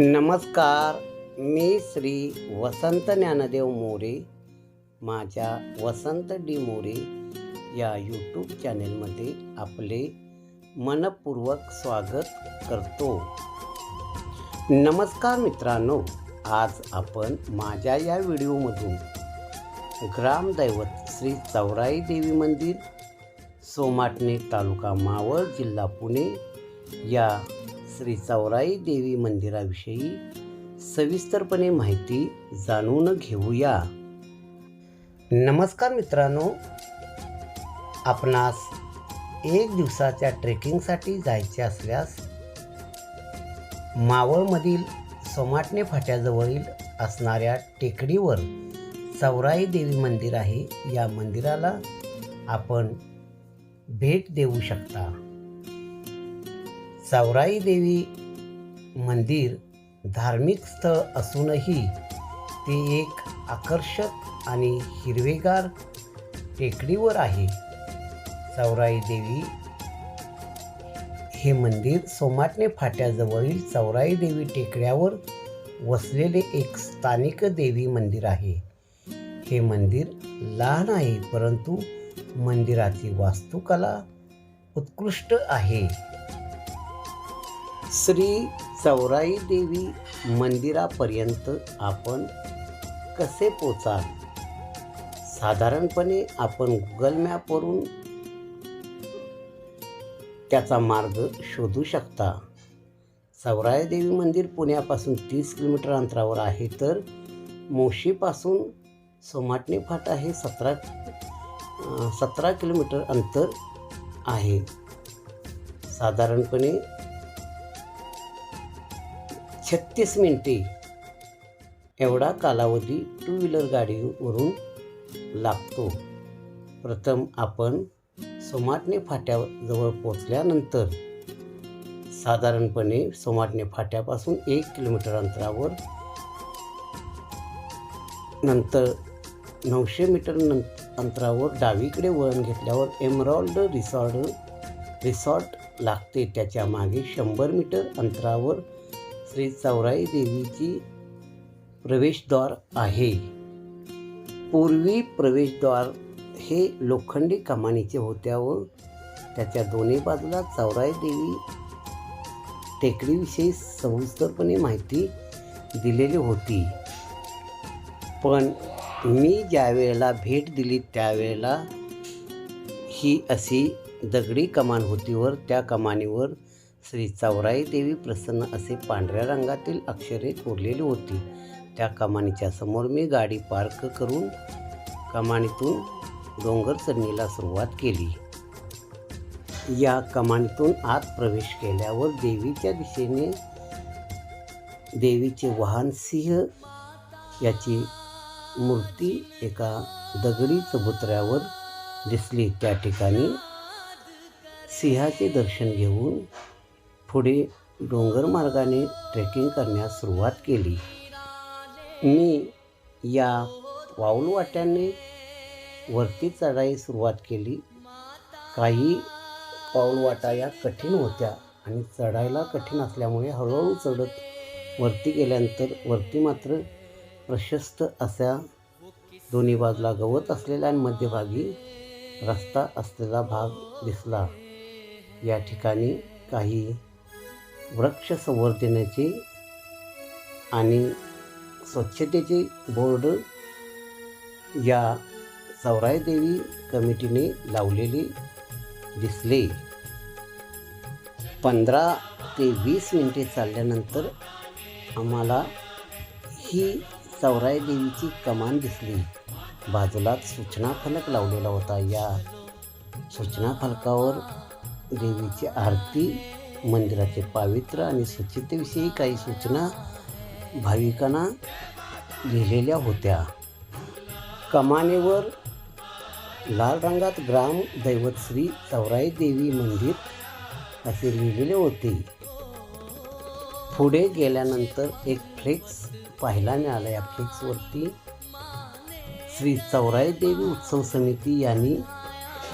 नमस्कार मी श्री वसंत ज्ञानदेव मोरे माझ्या वसंत डी मोरे या यूट्यूब चॅनेलमध्ये आपले मनपूर्वक स्वागत करतो. नमस्कार मित्रांनो आज आपण माझ्या या व्हिडिओमधून ग्रामदैवत श्री चौराई देवी मंदिर सोमाटणे तालुका मावळ जिल्हा पुणे या श्री चौराई देवी मंदिराविषयी सविस्तरपणे माहिती जाणून घेऊया. नमस्कार मित्रांनो. आपणास एक दिवसाच्या ट्रेकिंगसाठी जायचे असल्यास मावळमधील सोमाटणे फाट्याजवळील असणाऱ्या टेकडीवर चौराई देवी मंदिर आहे. या मंदिराला आपण भेट देऊ शकता. चौराई देवी मंदिर धार्मिक स्थळ असूनही ते एक आकर्षक आणि हिरवेगार टेकडीवर आहे. चौराई देवी हे मंदिर सोमाटणे फाट्याजवळील चौराई देवी टेकड्यावर वसलेले एक स्थानिक देवी मंदिर आहे. हे मंदिर लहान आहे परंतु मंदिराची वास्तुकला उत्कृष्ट आहे. श्री चौराई देवी मंदिरापर्यंत आपण कसे पोचाल? साधारणपणे आपण गुगल मॅपवरून त्याचा मार्ग शोधू शकता. चौराई देवी मंदिर पुण्यापासून तीस किलोमीटर अंतरावर आहे तर मोशीपासून सोमाटणे फाटा हे सतरा सतरा किलोमीटर अंतर आहे. साधारणपणे छत्तीस मिनिटे. एवढा कालावधी टू व्हीलर गाडीवरून लागतो. प्रथम आपण सोमाटणे फाट्याजवळ पोचल्यानंतर साधारणपणे सोमाटणे फाट्यापासून एक किलोमीटर अंतरावर नंतर नऊशे मीटर नं अंतरावर डावीकडे वळण घेतल्यावर एमरॉल्ड रिसॉर्ट रिसॉर्ट लागते. त्याच्यामागे शंभर मीटर अंतरावर श्री चौराई देवीची प्रवेशद्वार आहे. पूर्वी प्रवेशद्वार हे लोखंडी कमानीचे होत्या व त्याच्या दोन्ही बाजूला चौराई देवी टेकडीविषयी सविस्तरपणे माहिती दिलेली होती. पण मी ज्या वेळेला भेट दिली त्यावेळेला ही अशी दगडी कमान होती वर त्या कमानीवर श्री चौराई देवी प्रसन्न असे पांढऱ्या रंगातील अक्षरे कोरलेली होती. त्या कमानीच्या समोर मी गाडी पार्क करून कमानीतून डोंगर चढणीला सुरुवात केली. या कमानीतून आत प्रवेश केल्यावर देवीच्या दिशेने देवीचे वाहन सिंह याची मूर्ती एका दगडी चबुतऱ्यावर दिसली. त्या ठिकाणी सिंहाचे दर्शन घेऊन पुढे डोंगर मार्गाने ट्रेकिंग करण्यास सुरुवात केली. मी या पाऊलवाट्याने वरती चढाई सुरुवात केली. काही पाऊलवाटा या कठीण होत्या आणि चढायला कठीण असल्यामुळे हळूहळू चढत वरती गेल्यानंतर वरती मात्र प्रशस्त अशा दोन्ही बाजूला गवत असलेला आणि मध्यभागी रस्ता असलेला भाग दिसला. या ठिकाणी काही वृक्ष संवर्धनाची आणि स्वच्छतेचे बोर्ड या चौराई देवी कमिटीने लावलेले दिसले. पंधरा ते वीस मिनिटे चालल्यानंतर आम्हाला ही चौराई देवीची कमान दिसली. बाजूलाच सूचना फलक लावलेला होता. या सूचना फलकावर देवीची आरती मंदिराचे पावित्र्य आणि स्वच्छतेविषयी काही सूचना भाविकांना लिहिलेल्या होत्या. कमानेवर लाल रंगात ग्राम दैवत श्री चौराई देवी मंदिर असे लिहिलेले होते. पुढे गेल्यानंतर एक फ्लेक्स पाहायला मिळाला. या फ्लेक्सवरती श्री चौराई देवी उत्सव समिती यांनी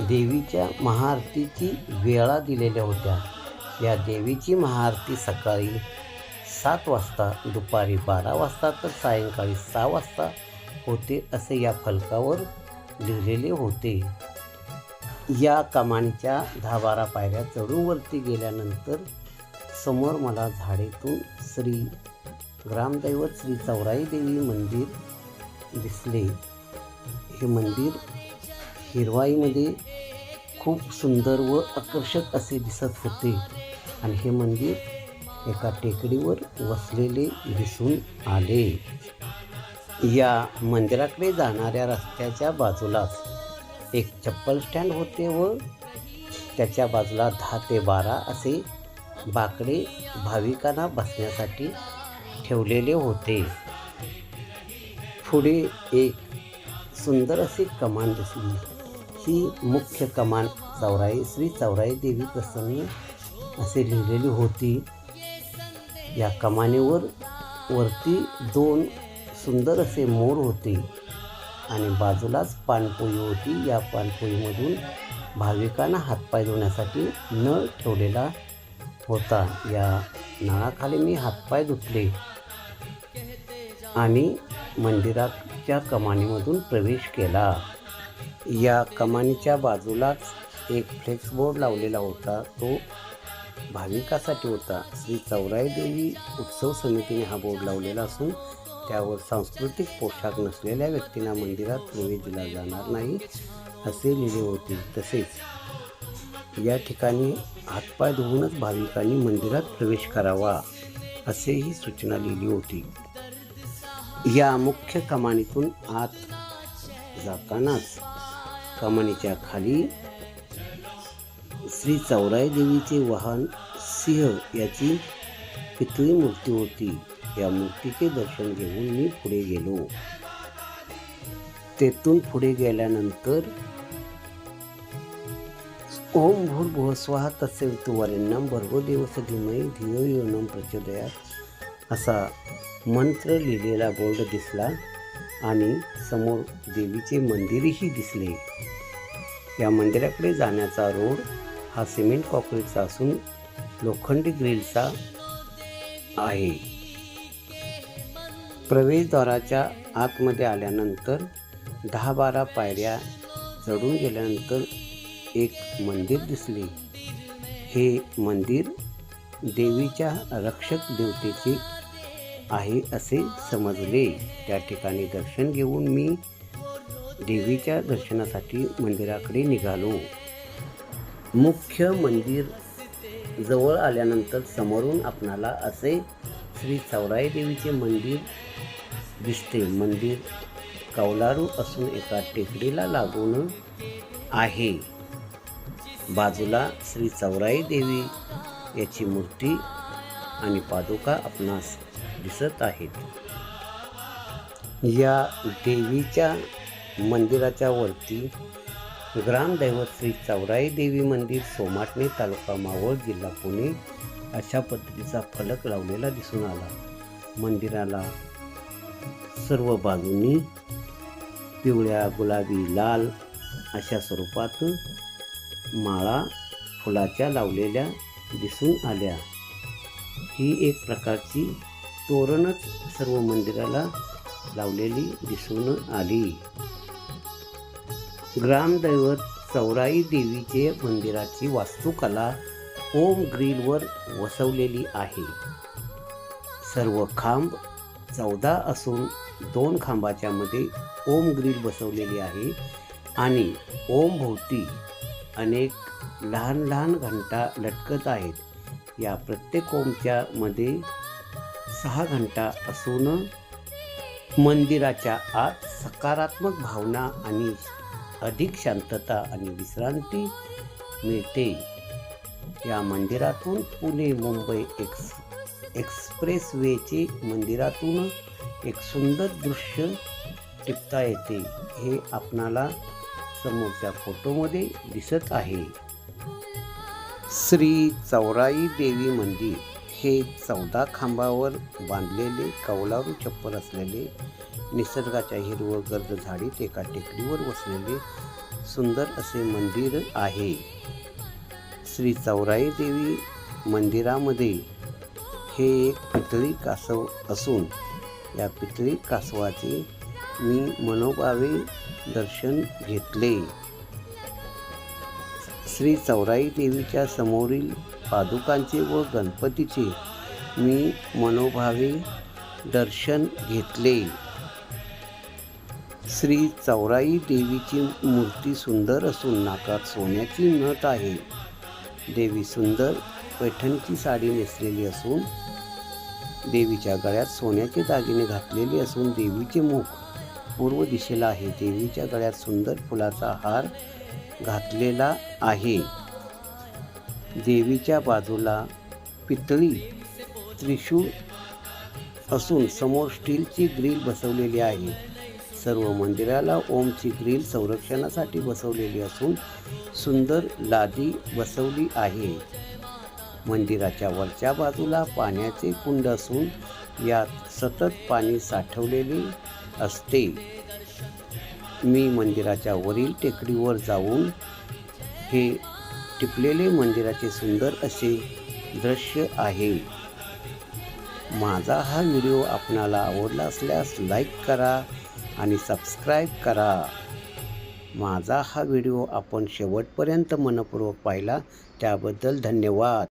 देवीच्या महाआरतीची वेळा दिलेल्या होत्या. या देवीची महाआरती सकाळी सात वाजता दुपारी बारा वाजता तर सायंकाळी सहा वाजता होते असे या फलकावर लिहिलेले होते. या कमानीच्या दहा बारा पायऱ्या चढून वरती गेल्यानंतर समोर मला झाडेतून श्री ग्रामदैवत श्री चौराई देवी मंदिर दिसले. हे मंदिर हिरवाईमध्ये खूप सुंदर व आकर्षक असे दिसत होते. आणि हे मंदिर एका टेकडीवर वसलेले दिसून आले. या मंदिराकडे जाणाऱ्या रस्त्याच्या बाजूलाच एक चप्पल स्टँड होते व त्याच्या बाजूला दहा ते बारा असे बाकडे भाविकांना बसण्यासाठी ठेवलेले होते. पुढे एक सुंदर अशी कमान दिसली. ही मुख्य कमान चौराई श्री चौराई देवी प्रसन्न असे लिहिलेली होती. या कमानीवर वरती दोन सुंदर असे मोर होते आणि बाजूलाच पानपोई होती. या पानपोईमधून भाविकांना हातपाय धुण्यासाठी नळ ठेवलेला होता. या नळाखाली मी हातपाय धुतले आणि मंदिराच्या कमानीमधून प्रवेश केला. या कमानीच्या बाजूलाच एक फ्लेक्स बोर्ड लावलेला होता. तो भाविकासाठी होता. श्री चौराई देवी उत्सव समितीने हा बोर्ड लावलेला असून त्यावर सांस्कृतिक पोशाख नसलेल्या व्यक्तींना मंदिरात प्रवेश दिला जाणार नाही असे लिहिले होते. तसेच या ठिकाणी हातपाय धुवूनच भाविकांनी मंदिरात प्रवेश करावा असेही सूचना लिहिली होती. या मुख्य कमानीतून आत जातानाच कमानीच्या खाली श्री चौराई देवीचे वाहन सिंह याची पितळी मूर्ती होती. या मूर्तीचे दर्शन घेऊन मी पुढे गेलो. तेथून पुढे गेल्यानंतर ओम भूर स्वाहा तस्य वितुवरेण्यम भर्गो देवस धीमय धियो योनम प्रचोदयात. असा मंत्र लिहिलेला बोर्ड दिसला. आणि समोर देवीचे मंदिरही दिसले. या मंदिराकडे जाण्याचा रोड हा सिमेंट कॉक्रीटचा असून लोखंडी ग्रिलचा आहे. प्रवेशद्वाराच्या आतमध्ये आल्यानंतर दहा बारा पायऱ्या चढून गेल्यानंतर एक मंदिर दिसले. हे मंदिर देवीच्या रक्षक देवतेचे आहे असे समजले. त्या ठिकाणी दर्शन घेऊन मी देवीच्या दर्शनासाठी मंदिराकडे निघालो. मुख्य मंदिर जवळ आल्यानंतर समोरून आपणाला असे श्री चौराई देवीचे मंदिर दिसते. मंदिर कौलारू असून एका टेकडीला लागून आहे. बाजूला श्री चौराई देवी याची मूर्ती आणि पादुका आपणास दिसत आहेत. या देवीच्या मंदिराच्या वरती ग्रामदैवत श्री चौराई देवी मंदिर सोमाटणे तालुका मावळ जिल्हा पुणे अशा पद्धतीचा फलक लावलेला दिसून आला. मंदिराला सर्व बाजूंनी पिवळ्या गुलाबी लाल अशा स्वरूपात माळा फुलाच्या लावलेल्या दिसून आल्या. ही एक प्रकारची तोरणच सर्व मंदिराला लावलेली दिसून आली. ग्रामदैवत चौराई देवीचे मंदिराची वास्तुकला ओम ग्रीलवर वसवलेली आहे. सर्व खांब चौदा असून दोन खांबाच्या मध्ये ओम ग्रील बसवलेली आहे आणि ओम भोवती अनेक लहान लहान घंटा लटकत आहेत. या प्रत्येक ओमच्या मध्ये सहा घंटा असून मंदिराच्या आत सकारात्मक भावना आणि अधिक शांतता आणि विश्रांती मिळते. या मंदिरातून पुणे मुंबई एक्स एक्सप्रेसवेचे मंदिरातून एक सुंदर दृश्य टिपता येते. हे आपणाला समोरच्या फोटोमध्ये दिसत आहे. श्री चौराई देवी मंदिर हे चौदा खांबावर बांधलेले कौलारू छप्पर असलेले निसर्गाच्या हिरव गर्द झाडीत एका टेकडीवर वसलेले सुंदर असे मंदिर आहे. श्री चौराई देवी मंदिरामध्ये हे एक पितळी कासव असून या पितळी कासवाचे मी मनोभावे दर्शन घेतले. श्री चौराई देवीच्या समोरील पादुकांचे व गणपतीचे मी मनोभावे दर्शन घेतले. श्री चौराई देवीची मूर्ती सुंदर असून नाकात सोन्याची नथ आहे. देवी सुंदर पैठणची साडी नेसलेली असून देवीच्या गळ्यात सोन्याचे दागिने घातलेले असून देवीचे मुख पूर्व दिशेला आहे. देवीच्या गळ्यात सुंदर फुलाचा हार घातलेला आहे. देवीच्या बाजूला पितळी त्रिशूळ असून समोर स्टीलची ग्रिल बसवलेली आहे. सर्व मंदिराला ओमची ग्रिल संरक्षणासाठी बसवलेली असून सुंदर लादी बसवली आहे. मंदिराच्या वरच्या बाजूला पाण्याचे कुंड असून यात सतत पाणी साठवलेले असते. मी मंदिराच्या वरील टेकडीवर जाऊन हे टिपलेले मंदिराचे सुंदर असे दृश्य आहे. माझा हा व्हिडिओ आपणाला आवडला असल्यास लाईक करा आणि सबस्क्राईब करा. माझा हा व्हिडिओ आपण शेवटपर्यंत मनपूर्वक पाहिला त्याबद्दल धन्यवाद.